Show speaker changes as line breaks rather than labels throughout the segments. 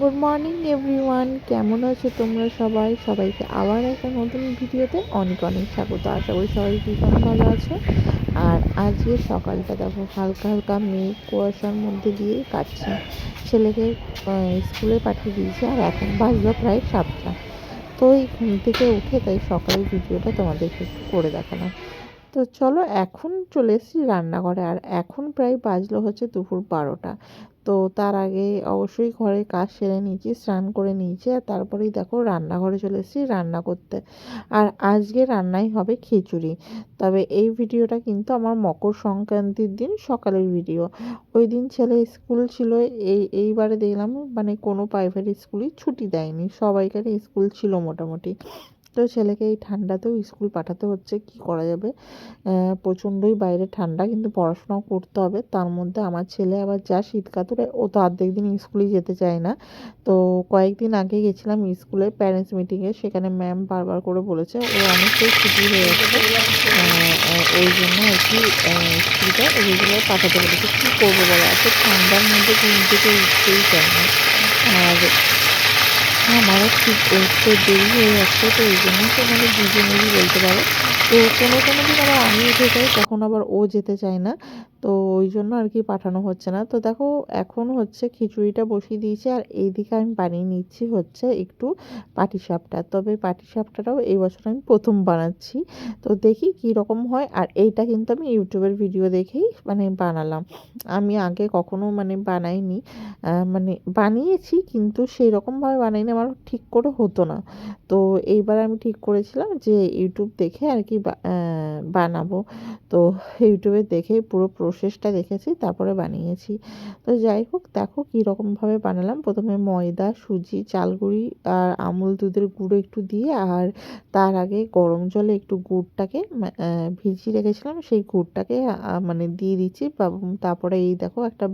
Good morning everyone কেমন আছো তোমরা সবাই? সবাইকে আবার একটা নতুন ভিডিওতে অনেক অনেক স্বাগত। আশা করি সবাই ভীষণ ভালো আছো। আর আজকে সকালটা দেখো, হালকা হালকা মেঘ কুয়াশার মধ্যে দিয়ে কাটছে। ছেলেকে স্কুলে পাঠিয়ে দিয়েছে আর এখন বাজলো প্রায় সাতটা। তো এই ঘুম থেকে উঠে তাই সকালের ভিডিওটা তোমাদেরকে একটু করে দেখালাম। তো চলো এখন চলে এসেছি রান্নাঘরে। আর এখন প্রায় বাজলো হচ্ছে দুপুর বারোটা। তো তার আগে অবশ্যই ঘরের কাজ সেরে নিয়েছি, স্নান করে নিয়েছি আর তারপরেই দেখো রান্নাঘরে চলে এসেছি রান্না করতে। আর আজকে রান্নাই হবে খিচুড়ি। তবে এই ভিডিওটা কিন্তু আমার মকর সংক্রান্তির দিন সকালের ভিডিও। ওই দিন ছেলে স্কুল ছিল, এই, এইবারে দেখলাম মানে কোনো প্রাইভেট স্কুলই ছুটি দেয়নি। সবাইকারই স্কুল ছিল মোটামুটি। তো ছেলেকে এই ঠান্ডাতেও স্কুল পাঠাতে হচ্ছে, কি করা যাবে? প্রচণ্ডই বাইরে ঠান্ডা, কিন্তু পড়াশোনাও করতে হবে। তার মধ্যে আমার ছেলে আবার যা শীত কাতুরে ও তো অর্ধেক দিন স্কুলেই যেতে চায় না। তো কয়েকদিন আগে গেছিলাম স্কুলে, প্যারেন্টস মিটিংয়ে সেখানে ম্যাম বারবার করে বলেছে, ও অনেকটাই ছুটি হয়ে গেছে। ওই জন্য আর কি স্কুলটা রেগুলার পাঠাতে বলেছে। কী করব বলো? এত ঠান্ডার মধ্যে ঘুম থেকে উঠতেই চায় না। আর আমারও ঠিক উঠতে দেরি হয়ে যাচ্ছে, তো এই জন্য তো মানে দুজনেরই বলতে পারো। তো কোনো কোনো দিন আবার আমি উঠে যাই, তখন আবার ও যেতে চায় না। তো ওই জন্য আর কি পাঠানো হচ্ছে না। তো দেখো, এখন হচ্ছে খিচুড়িটা বসিয়ে দিয়েছি আর এইদিকে আমি বানিয়ে নিচ্ছি হচ্ছে একটু পাটিসাপটা। তবে পাটিসাপটাটাও এই বছর আমি প্রথম বানাচ্ছি। তো দেখি কী রকম হয়। আর এইটা কিন্তু আমি ইউটিউবের ভিডিও দেখেই মানে বানালাম। আমি আগে কখনো মানে বানাইনি। মানে বানিয়েছি কিন্তু সেই রকমভাবে বানাইনি, আমার ঠিক করে হতো না। তো এইবার আমি ঠিক করেছিলাম যে ইউটিউব দেখে আর কি বানাবো। তো ইউটিউবে দেখে পুরো প্রসেসটা দেখেছি, তারপরে বানিয়েছি। তো যাই হোক, দেখো কীরকমভাবে বানালাম। প্রথমে ময়দা, সুজি, চালগুড়ি আর আমুল দুধের গুঁড়ো একটু দিয়ে আর তার আগে গরম জলে একটু গুড়টাকে ভিজিয়ে রেখেছিলাম। সেই গুড়টাকে মানে দিয়ে দিচ্ছি তারপরে এই দেখো একটা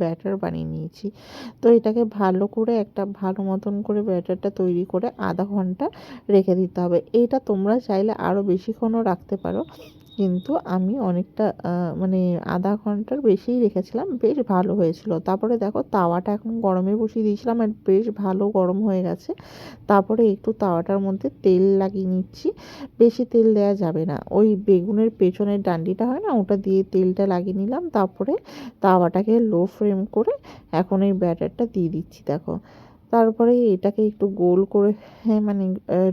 ব্যাটার বানিয়ে নিয়েছি। তো এটাকে ভালো করে একটা ভালো মতন করে ব্যাটারটা তৈরি করে আধা ঘণ্টা রেখে দিতে হবে। এটা তোমরা চাইলে আরও বেশিক্ষণও রাখতে পারো। কিন্তু আমি অনেকটা মানে আধা ঘণ্টার বেশিই রেখেছিলাম, বেশ ভালো হয়েছিল। তারপরে দেখো তাওয়াটা এখন গরমে বসিয়ে দিয়েছিলাম আর বেশ ভালো গরম হয়ে গেছে। তারপরে একটু তাওয়াটার মধ্যে তেল লাগিয়ে নিচ্ছি। বেশি তেল দেওয়া যাবে না। ওই বেগুনের পেছনের ডান্ডিটা হয় না, ওটা দিয়ে তেলটা লাগিয়ে নিলাম। তারপরে তাওয়াটাকে লো ফ্লেম করে এখন এই ব্যাটারটা দিয়ে দিচ্ছি, দেখো। তারপরে এটাকে একটু গোল করে হ্যাঁ মানে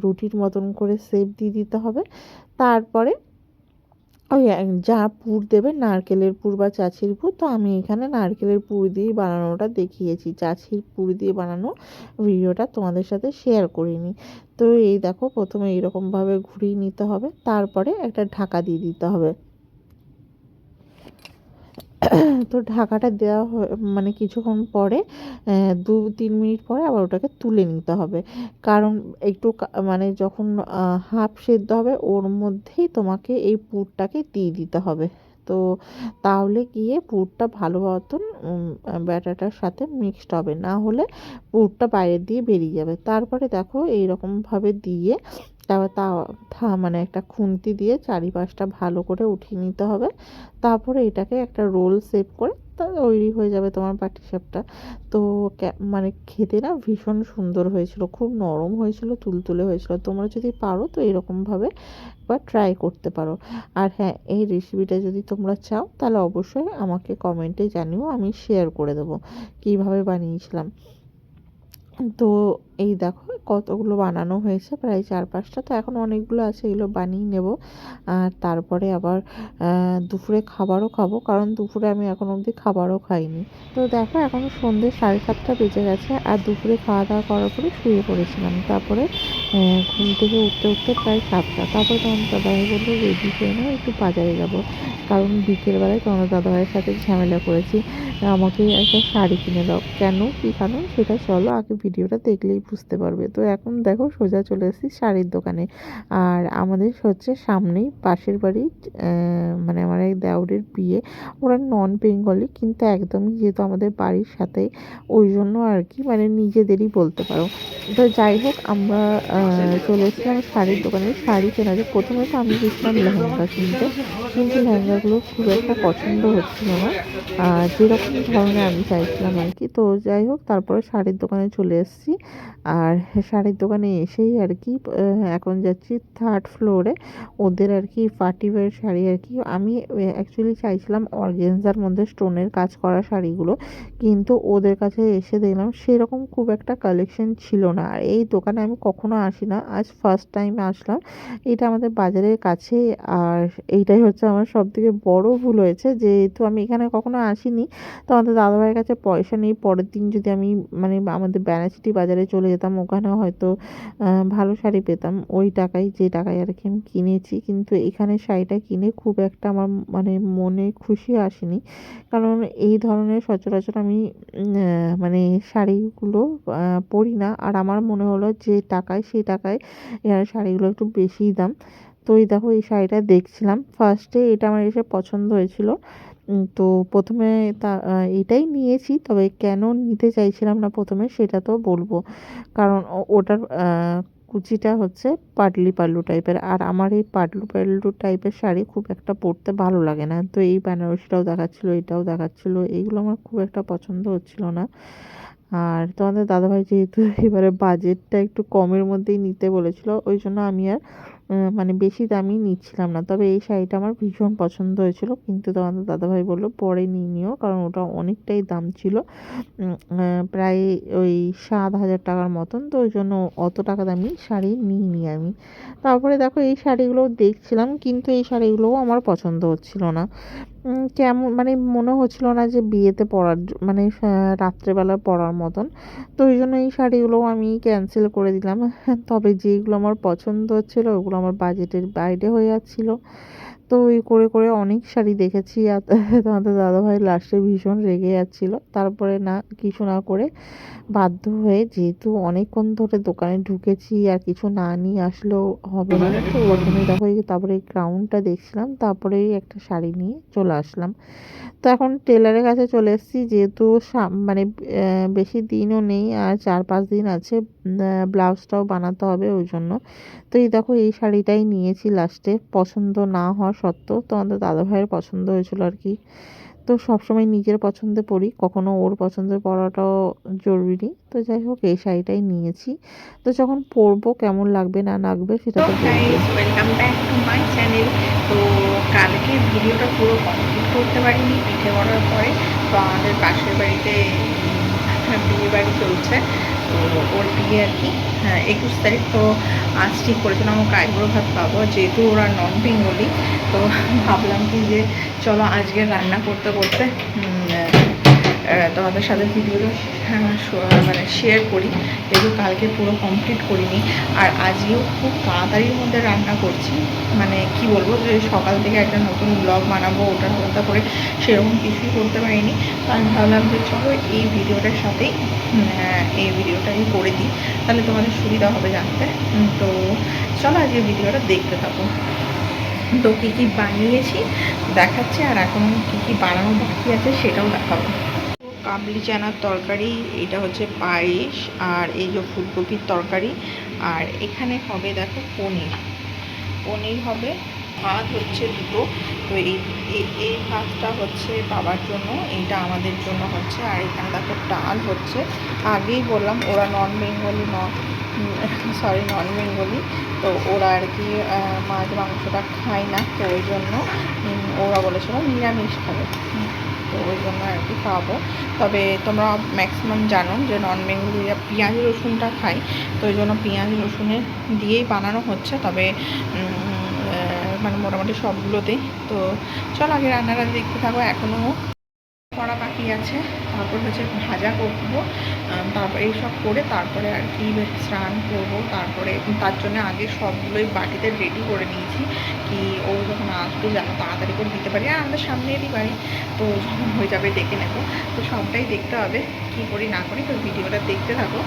রুটির মতন করে সেপ দিয়ে দিতে হবে। তারপরে ওই যা পুর দেবে নারকেলের পুর বা চাচির পুর, তো আমি এখানে নারকেলের পুর দিয়ে বানানোটা দেখিয়েছি। চাছির পুর দিয়ে বানানো ভিডিওটা তোমাদের সাথে শেয়ার করিনি। তো এই দেখো, প্রথমে এইরকমভাবে ঘুরিয়ে নিতে হবে, তারপরে একটা ঢাকা দিয়ে দিতে হবে। তো ঢাকাটা দেওয়া মানে কিছুক্ষণ পরে দু, তিন মিনিট পরে আবার ওটাকে তুলে নিতে হবে। কারণ একটু মানে যখন হাফ সেদ্ধ হবে, ওর মধ্যেই তোমাকে এই পুরটাকে দিয়ে দিতে হবে। তো তাহলে গিয়ে পুরটা ভালো মতন ব্যাটাটার সাথে মিক্সড হবে। না হলে পুরটা বাইরের দিয়ে বেরিয়ে যাবে। তারপরে দেখো এইরকমভাবে দিয়ে তা মানে একটা খুন্তি দিয়ে চারিপাশটা ভালো করে উঠিয়ে নিতে হবে। তারপরে এটাকে একটা রোল শেপ করে তৈরি হয়ে যাবে তোমার পাটিসাপটা তো মানে খেতে না ভীষণ সুন্দর হয়েছিল, খুব নরম হয়েছিল, তুলতুলে হয়েছিল। তোমরা যদি পারো তো এরকমভাবে বা ট্রাই করতে পারো। আর হ্যাঁ এই রেসিপিটা যদি তোমরা চাও তাহলে অবশ্যই আমাকে কমেন্টে জানিও, আমি শেয়ার করে দেবো কীভাবে বানিয়েছিলাম। তো এই দেখো কতগুলো বানানো হয়েছে, প্রায় চার পাঁচটা তো এখন অনেকগুলো আছে, এগুলো বানিয়ে নেব। আর তারপরে আবার দুপুরে খাবারও খাব, কারণ দুপুরে আমি এখন অবধি খাবারও খাইনি। তো দেখো এখন সন্ধ্যে সাড়ে সাতটা বেজে গেছে, আর দুপুরে খাওয়া দাওয়া করার পরে শুয়ে পড়েছিলাম। তারপরে ঘুম থেকে উঠতে উঠতে প্রায় সাতটা। তারপরে তোমার দাদাভাই বলল, রেডি হয়ে নাও, একটু বাজারে যাব। কারণ বিকেলবেলায় তোমার দাদাভাইয়ের সাথে ঝামেলা করেছি। আমাকে একটা শাড়ি কিনে দাও। কেন, কী কারণ? সেটা চলো, আগে ভিডিওটা দেখলেই বুঝতে পারবে। তো এখন দেখো সোজা চলে এসেছি শাড়ির দোকানে। আর আমাদের হচ্ছে সামনেই পাশের বাড়ি মানে আমার এক দেওরের বিয়ে। ওরা নন বেঙ্গলি, কিন্তু একদমই যেহেতু আমাদের বাড়ির সাথেই ওই জন্য আর কি মানে নিজেদেরই বলতে পারো। তো যাই হোক, আমরা চলে এসেছিলাম শাড়ির দোকানে। শাড়ি কেনা যায় প্রথমে তো আমি গেছিলাম লেহেঙ্গা কিনতে, কিন্তু লেহেঙ্গাগুলো খুব একটা পছন্দ হচ্ছিল না। যেরকম ধরনের আমি চাইছিলাম আর কি। তো যাই হোক, তারপরে শাড়ির দোকানে চলে এসেছি। আর শাড়ির দোকানে এসেই আর কি এখন যাচ্ছি থার্ড ফ্লোরে ওদের আর কি পার্টি ওয়্যার শাড়ি আর কি। আমি অ্যাকচুয়ালি চাইছিলাম অর্গেনজার মধ্যে স্টোনের কাজ করা শাড়িগুলো, কিন্তু ওদের কাছে এসে দেখলাম সেরকম খুব একটা কালেকশন ছিল না। আর এই দোকানে আমি কখনো আসি না। আজ ফার্স্ট টাইম আসলাম। এটা আমাদের বাজারের কাছে। আর এইটাই হচ্ছে আমার সব থেকে বড় ভুল হয়েছে। যেহেতু আমি এখানে কখনো আসিনি, তো আমাদের দাদাভাইয়ের কাছে পয়সা নেই। পরের দিন যদি আমি মানে আমাদের ব্যানাচিটি বাজারে চলে যেতাম ওখানে হয়তো ভালো শাড়ি পেতাম। ওই টাকায় যে টাকায় আর কি আমি কিনেছি। কিন্তু এখানে শাড়িটা কিনে খুব একটা আমার মানে মনে খুশি আসেনি। কারণ এই ধরনের সচরাচর আমি মানে শাড়িগুলো পরি না। আর আমার মনে হলো যে টাকায়, সেই টাকায় শাড়িগুলো একটু বেশিই দাম। তো এই দেখো, এই শাড়িটা দেখছিলাম। ফার্স্টে এটা আমার এসে পছন্দ হয়েছিল। তো প্রথমে তা এটাই নিয়েছি, তবে কেন নিতে চাইছিলাম না প্রথমে সেটা তো বলব। কারণ ওটার কুচিটা হচ্ছে পাটলি পাল্লু টাইপের। আর আমার এই পাটলু পাল্লু টাইপের শাড়ি খুব একটা পরতে ভালো লাগে না। তো এই বেনারসিটাও দেখাচ্ছিলো, এটাও দেখাচ্ছিলো এইগুলো আমার খুব একটা পছন্দ হচ্ছিল না। আর তোমাদের দাদাভাই যেহেতু এবারে বাজেটটা একটু কমের মধ্যেই নিতে বলেছিল, ওই জন্য আমি আর মানে বেশি দামি নিচ্ছিলাম না। তবে এই শাড়িটা আমার ভীষণ পছন্দ হয়েছিল। কিন্তু তোমাদের দাদাভাই বলল, পরে নিয়ে নিও। কারণ ওটা অনেকটাই দাম ছিল। প্রায় ওই সাত হাজার টাকার মতন। তো ওই জন্য অত টাকা দামি শাড়ি নিইনি আমি। তারপরে দেখো, এই শাড়িগুলো দেখছিলাম, কিন্তু এই শাড়িগুলোও আমার পছন্দ হচ্ছিল না। কেমন মানে মনে হচ্ছিল না যে বিয়েতে পরার মানে রাত্রেবেলা পরার মতন। তো ওই জন্য এই শাড়িগুলো আমি ক্যান্সেল করে দিলাম। তবে যেগুলো আমার পছন্দ হচ্ছিল ওগুলো আমার বাজেটের বাইরে হয়ে যাচ্ছিল। তো ওই করে করে অনেক শাড়ি দেখেছি। আর তোমাদের দাদাভাই লাস্টে ভীষণ রেগে যাচ্ছিল। তারপরে না, কিছু না করে বাধ্য হয়ে যেহেতু অনেকক্ষণ ধরে দোকানে ঢুকেছি আর কিছু না নিয়ে আসলেও হবে না। তো জন্যই দেখো তারপরে ক্রাউনটা দেখছিলাম তারপরে এই একটা শাড়ি নিয়ে চলে আসলাম। তো এখন টেলারের কাছে চলে এসেছি, যেহেতু মানে বেশি দিনও নেই আর চার, পাঁচ দিন আছে ব্লাউজটাও বানাতে হবে ওই জন্য। তো এই দেখো এই শাড়িটাই নিয়েছি লাস্টে পছন্দ না হওয়া সত্ত্বেও তো আমাদের দাদাভাইয়ের পছন্দ হয়েছিল আর কি। তো সবসময় নিজের পছন্দে পরি কখনো ওর পছন্দে পড়াটাও জরুরি। তো যাই হোক এই শাড়িটাই নিয়েছি। তো যখন পরবো কেমন লাগবে না লাগবে সেটা তো
welcome back to my channel তো কালকে ভিডিওটা পুরো কমপ্লিট করতে পারিনি পিঠে করার পরে। তো আমাদের পাশের বাড়িতে বিয়ে বাড়ি চলছে। তো ওর বিয়ে আর কি। হ্যাঁ একুশ তারিখ তো আজ ঠিক করেছিলাম, ওকে আইবুড়ো ভাত পাবো যেহেতু ওরা নন বেঙ্গলি, তো ভাবলাম কি যে চলো আজকে রান্না করতে করতে তোমাদের সাথে ভিডিওটা মানে শেয়ার করি, যেহেতু কালকে পুরো কমপ্লিট করিনি। আর আজকেও খুব তাড়াতাড়ির মধ্যে রান্না করছি। মানে কি বলব, যে সকাল থেকে একটা নতুন ব্লগ বানাবো ওটা আলাদা করে সেরকম কিছুই করতে পারিনি। তো আমি ভাবলাম যে চলো এই ভিডিওটার সাথেই এই ভিডিওটাই করে দিই। তাহলে তোমাদের সুবিধা হবে জানতে। তো চলো আজকে ভিডিওটা দেখতে থাকো। তো কী কী বানিয়েছি দেখাচ্ছি, আর এখন কী কী বানানো বাকি আছে সেটাও দেখাবো। কাবলি চানার তরকারি, এটা হচ্ছে পায়েস আর এই যে ফুলকপির তরকারি আর এখানে হবে দেখো পনির। পনির হবে, ভাত হচ্ছে দুটো। তো এই, এই- ভাতটা হচ্ছে বাবার জন্য, এইটা আমাদের জন্য হচ্ছে। আর এখানে দেখো ডাল হচ্ছে। আগেই বললাম, ওরা non Bengali non sorry non Bengali তো ওরা আর কি মাছ, মাংসটা খায় না, তো ওই জন্য ওরা বলেছিল নিরামিষ খাবে। তো ওই জন্য আর কি খাওয়াবো। তবে তোমরা ম্যাক্সিমাম জানো যে নন বেঙ্গলিরা পেঁয়াজ রসুনটা খায় তো ওই জন্য পেঁয়াজ রসুনে দিয়েই বানানো হচ্ছে। তবে মানে মোটামুটি সবগুলোতেই। তো চল আগে রান্নাটা দেখতে থাকো, এখনও করা বাকি আছে, তারপর হচ্ছে ভাজা করব তারপর এইসব করে তারপরে আর কি স্নান করব, তারপরে তার জন্য আগে সবগুলোই বাটিতে রেডি করে নিয়েছি কি ও যখন আসবে যেন তাড়াতাড়ি করে দিতে পারি। আর আমাদের সামনেরই বাড়ি, তো যখন হয়ে যাবে ডেকে নেব। তো সবটাই দেখতে হবে, কি করি না করি, তো ভিডিওটা দেখতে থাকো।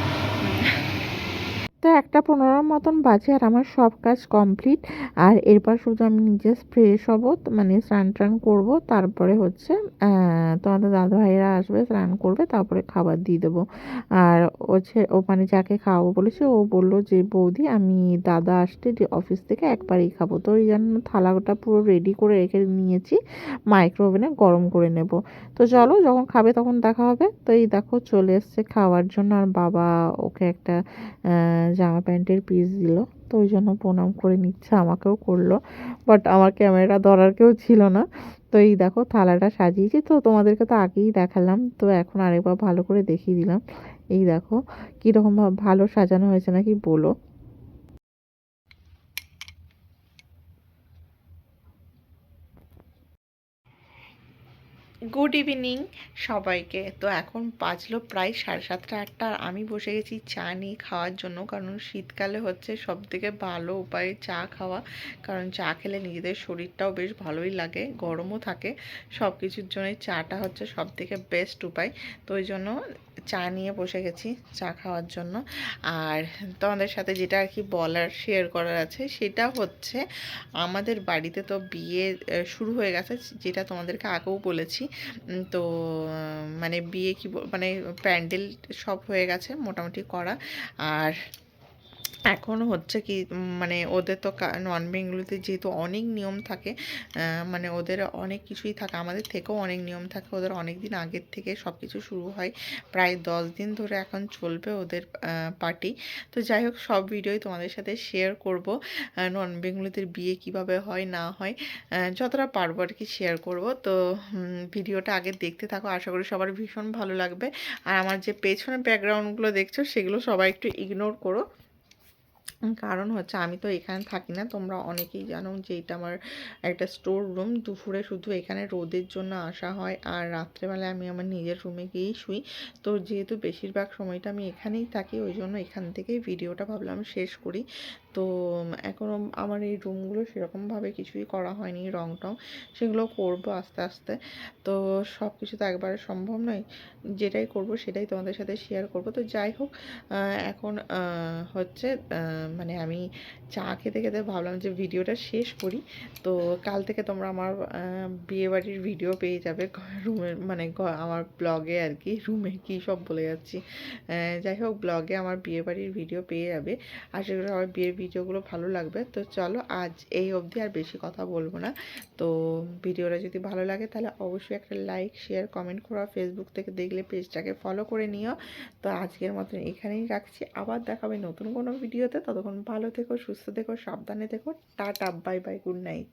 তো একটা পনেরোর মতন বাজে আর আমার সব কাজ কমপ্লিট আর এরপর শুধু আমি নিজে ফ্রেশ হব মানে স্নান টান করব। তারপরে হচ্ছে তোমাদের দাদা ভাইয়েরা আসবে, স্নান করবে, তারপরে খাবার দিয়ে দেবো। আর হচ্ছে ও মানে যাকে খাওয়াবো বলেছে, ও বলল যে, বৌদি, আমি দাদা আসতে যে অফিস থেকে একবারই খাব। তো ওই জন্য থালাটা পুরো রেডি করে রেখে নিয়েছি মাইক্রো ওভেনে গরম করে নেব। তো চলো, যখন খাবে তখন দেখা হবে। তো এই দেখো চলে এসছে খাওয়ার জন্য। আর বাবা ওকে একটা জামা প্যান্টের পিস দিল, তো ওই জন্য প্রণাম করে নিচ্ছে, আমাকেও করল বাট আমার ক্যামেরা ধরার কেউ ছিল না। তো এই দেখো থালাটা সাজিয়েছি, তো তোমাদেরকে তো আগেই দেখালাম, তো এখন আরেকবার ভালো করে দেখিয়ে দিলাম। এই দেখো কীরকমভাবে ভালো সাজানো হয়েছে নাকি বলো।
গুড ইভিনিং সবাইকে। তো এখন বাজলো প্রায় সাড়ে সাতটা আটটা। আর আমি বসে গেছি চা নিয়ে খাওয়ার জন্য, কারণ শীতকালে হচ্ছে সব থেকে ভালো উপায় চা খাওয়া। কারণ চা খেলে নিজেদের শরীরটাও বেশ ভালোই লাগে, গরমও থাকে। সব কিছুর জন্যই চাটা হচ্ছে সব থেকে বেস্ট উপায়। তো ওই জন্য চা নিয়ে বসে গেছি চা খাওয়ার জন্য। আর তোমাদের সাথে যেটা আর কি বলার শেয়ার করার আছে, সেটা হচ্ছে আমাদের বাড়িতে তো বিয়ে শুরু হয়ে গেছে, যেটা তোমাদেরকে আগেও বলেছি। তো মানে বিয়ে কি মানে প্যান্ডেল সব হয়ে গেছে মোটামুটি করা। আর এখন হচ্ছে কি মানে ওদের তো নন বেঙ্গলিতে যেহেতু অনেক নিয়ম থাকে মানে ওদের অনেক কিছুই থাকে, আমাদের থেকেও অনেক নিয়ম থাকে, ওদের অনেক দিন আগের থেকে সব কিছু শুরু হয়, প্রায় দশ দিন ধরে এখন চলবে ওদের পার্টি তো যাই হোক, সব ভিডিওই তোমাদের সাথে শেয়ার করব নন বেঙ্গলিদের বিয়ে কীভাবে হয়, না হয় যতটা পারব আর কি শেয়ার করব। তো ভিডিওটা আগে দেখতে থাকো, আশা করি সবার ভীষণ ভালো লাগবে। আর আমার যে পেছনে ব্যাকগ্রাউন্ডগুলো দেখছ, সেগুলো সবাই একটু ইগনোর করো। কারণ হচ্ছে আমি তো এখানে থাকি না। তোমরা অনেকেই জানো যে এটা আমার একটা স্টোর রুম দুপুরে শুধু এখানে রোদের জন্য আসা হয় আর রাত্রেবেলায় আমি আমার নিজের রুমে গিয়েই শুই। তো যেহেতু বেশিরভাগ সময়টা আমি এখানেই থাকি, ওই জন্য এখান থেকেই ভিডিওটা ভাবলাম শেষ করি। তো এখনও আমার এই রুমগুলো সেরকমভাবে কিছুই করা হয়নি রং টং সেগুলো করব আস্তে আস্তে। তো সব কিছু তো একবারে সম্ভব নয়। যেটাই করব সেটাই তোমাদের সাথে শেয়ার করব। তো যাই হোক এখন হচ্ছে মানে আমি চা খেতে খেতে ভাবলাম যে ভিডিওটা শেষ করি। তো কাল থেকে তোমরা আমার বিয়েবাড়ির ভিডিও পেয়ে যাবে। রুমের মানে আমার ব্লগে আর কি, রুমে কী সব বলে যাচ্ছি। যাই হোক ব্লগে আমার বিয়েবাড়ির ভিডিও পেয়ে যাবে। আশা করি আমার বিয়ের ভিডিওগুলো ভালো লাগবে। তো চলো আজ এই অবধি আর বেশি কথা বলব না। তো ভিডিওটা যদি ভালো লাগে তাহলে অবশ্যই একটা লাইক শেয়ার কমেন্ট করো ফেসবুক থেকে দেখলে পেজটাকে ফলো করে নিও। তো আজকের মতন এখানেই রাখছি। আবার দেখাবে নতুন কোনো ভিডিওতে। ততক্ষণ ভালো থেকো, সুস্থ থেকো, সাবধানে থেকো। Tata bye bye good night